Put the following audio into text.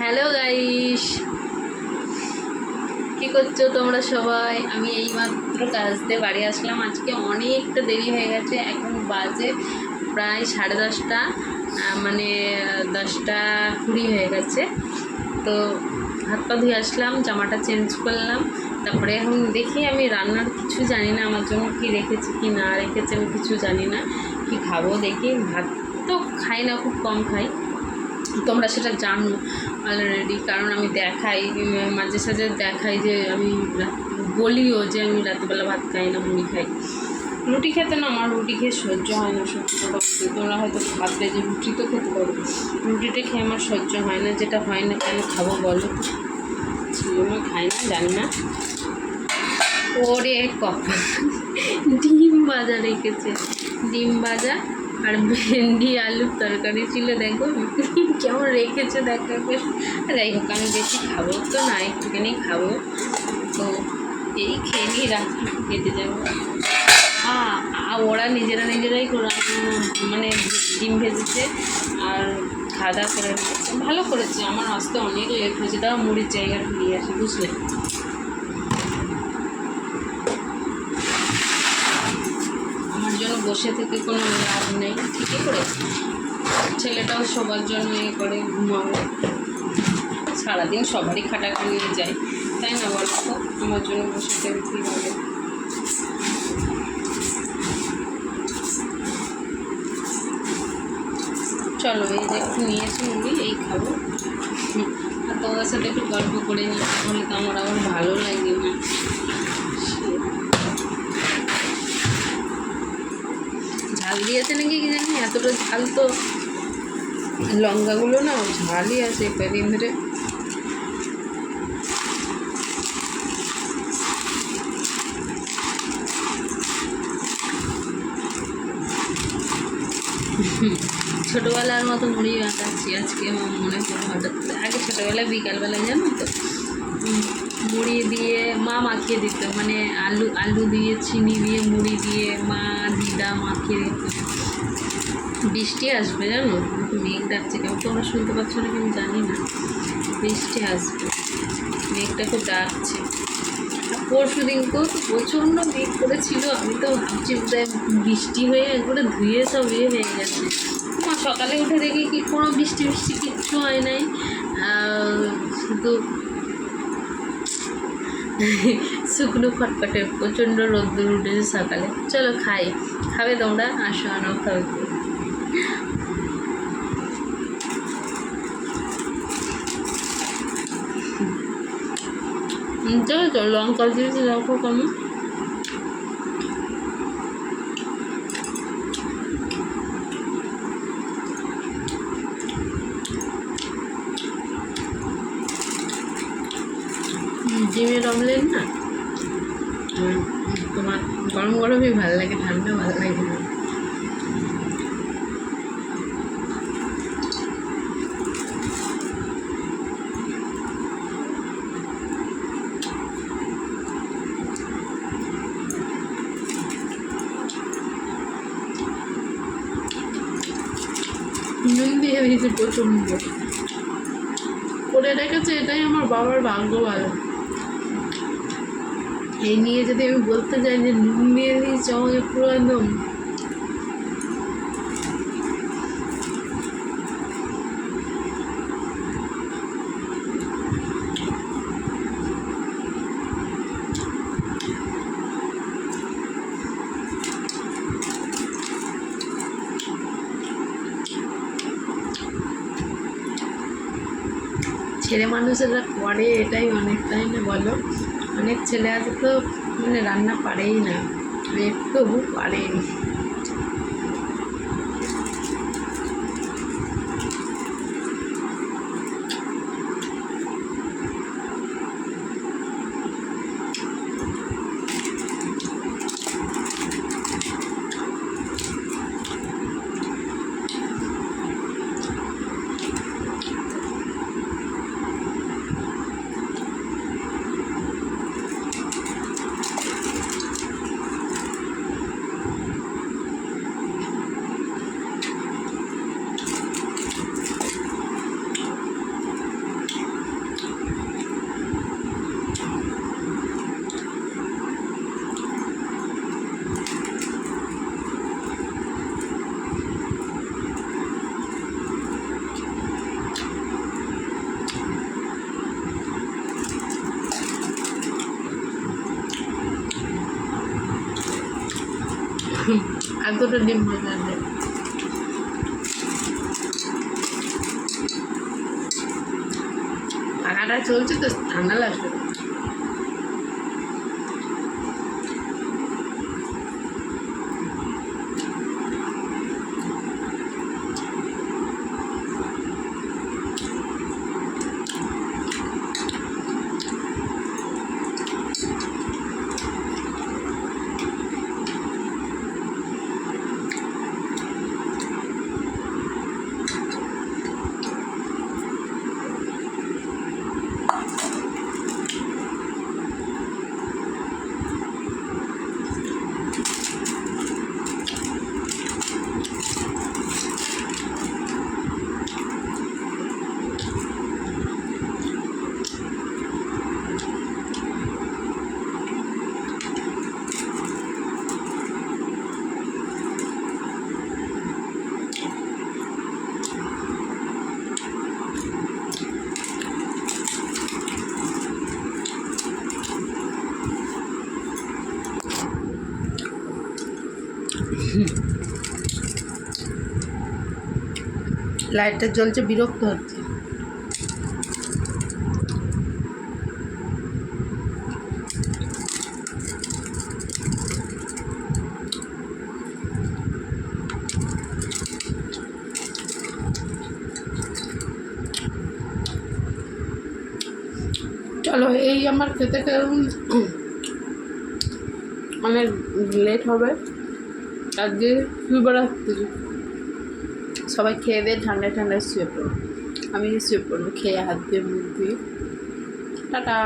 Hello guys. কি করছ তোমরা সবাই? আমি এইমাত্র কাজ দিয়ে বাড়ি আসলাম। আজকে অনেকটা দেরি হয়ে গেছে। এখন বাজে প্রায় সাড়ে দশটা মানে দশটা কুড়ি হয়ে গেছে। তো হাত পা ধুয়ে আসলাম, জামাটা চেঞ্জ করলাম। তারপরে এখন দেখি আমি রান্নার কিছু জানি না, আমার জন্য কি রেখেছি কি না রেখেছে আমি কিছু জানি না। কি খাব দেখি, ভাত তো খাই না, খুব কম খাই। তোমরা সেটা জানো অলরেডি কারণ আমি দেখাই, মাঝে সাঝে দেখাই যে আমি বলিও যে আমি রাত্রিবেলা ভাত খাই না, মুড়ি খাই। রুটি খেতে না, আমার রুটি খেয়ে সহ্য হয় না, সত্যি তোমরা হয়তো ভাববে যে রুটি তো খেতে পারো, রুটিটা খেয়ে আমার সহ্য হয় না, যেটা হয় না কেন খাব বলো সেজন্য খাই না, জানি না। ওরে কপা ডিম ভাজা রেখেছে। ডিম ভাজা আর ভেন্ডি, আলুর তরকারি ছিল, দেখো, কেমন রেখেছে দেখো যাই হোক, আমি বেশি খাব তো না, একটুখানি খাব। তো এই খেয়ে নিয়ে রাত্রি কেটে যাব। ওরা নিজেরা নিজেরাই মানে ডিম ভেজেছে আর খাওয়া দাওয়া করে ভালো করেছে, আমার আসতে অনেক লেট হয়েছে, তাও মুড়ির জায়গাটা নিয়ে আসি, বুঝলে আমার জন্য বসে থেকে কোনো লাভ নেই, ঠিকই করেছে। ছেলেটাও সবার জন্য এ করে ঘুমাবে। সারাদিন সবারই খাটাখানি যায়, তাই না বলো তো? আমার জন্য বসে থেকে কী হবে চলো, এই যে একটু নিয়েছি মুড়ি, এই খাব। আর তোমাদের সাথে একটু গল্প করে নিই, তাহলে তো আমার আবার ভালো লাগে না। ঝাল দিয়েছে নাকি কি জানি? এতটা ঝাল তো। লঙ্কাগুলো না ঝালই আছে কদিন ধরে। ছোটোবেলার মতো মুড়ি বাঁধাচ্ছি আজকে আমার মনে পড়ে হঠাৎ আগে ছোটোবেলায় বিকালবেলায় জানো তো? মুড়ি দিয়ে মা মাখিয়ে দিত মানে আলু আলু দিয়ে, চিনি দিয়ে, মুড়ি দিয়ে মা, দিদা মাখিয়ে দিত। বৃষ্টি আসবে জানো? মেঘ ডাকছে কেমন তোমরা শুনতে পাচ্ছ না কিন্তু জানি না। বৃষ্টি আসবে। মেঘটা খুব ডাকছে। পরশু দিনকেও তো প্রচণ্ড মেঘ করেছিল। আমি তো ভাবছি বোধহয় বৃষ্টি হয়ে একবারে ধুয়ে সব ইয়ে হয়ে গেছে। সকালে উঠে দেখি কি কোনো বৃষ্টি বৃষ্টি কিচ্ছু হয় নাই। শুধু শুকনো খটখটে, প্রচণ্ড রোদ্দুর উঠেছে সকালে। চলো খাই। খাবে তোমরা? আসো আনো খাবে। চলো তো লঙ্কা দিয়েছে লঙ্কা কেমন ডিমের অমলেট না? তোমার গরম গরমই ভালো লাগে ঠান্ডা ভালো লাগে না। নুন দিয়ে প্রচণ্ড। করে রেখেছে, এটাই আমার বাবার ভাগ্য ভালো। এই নিয়ে যদি আমি বলতে চাই যে নুন দিয়ে দিয়েছে আমাকে পুরো একদম ছেলে মানুষেরা করে এটাই অনেকটাই না বলো? অনেক ছেলে আছে তো মানে রান্না পারেই না। একটু পারেনি আর দুটো ডিম হয়ে যাবে টাকাটা চলছে তো ঠান্ডা লাগছে লাইটটা জ্বলছে বিরক্ত হচ্ছে। চলো এই আমার খেতে অনেক লেট হবে। আজকে শিবরাত্রি সবাই খেয়ে দিয়ে ঠান্ডায় ঠান্ডায় শুয়ে পড়ো। আমি শুয়ে পড়ব, খেয়ে হাত দিয়ে মুখ দিয়ে টাটা।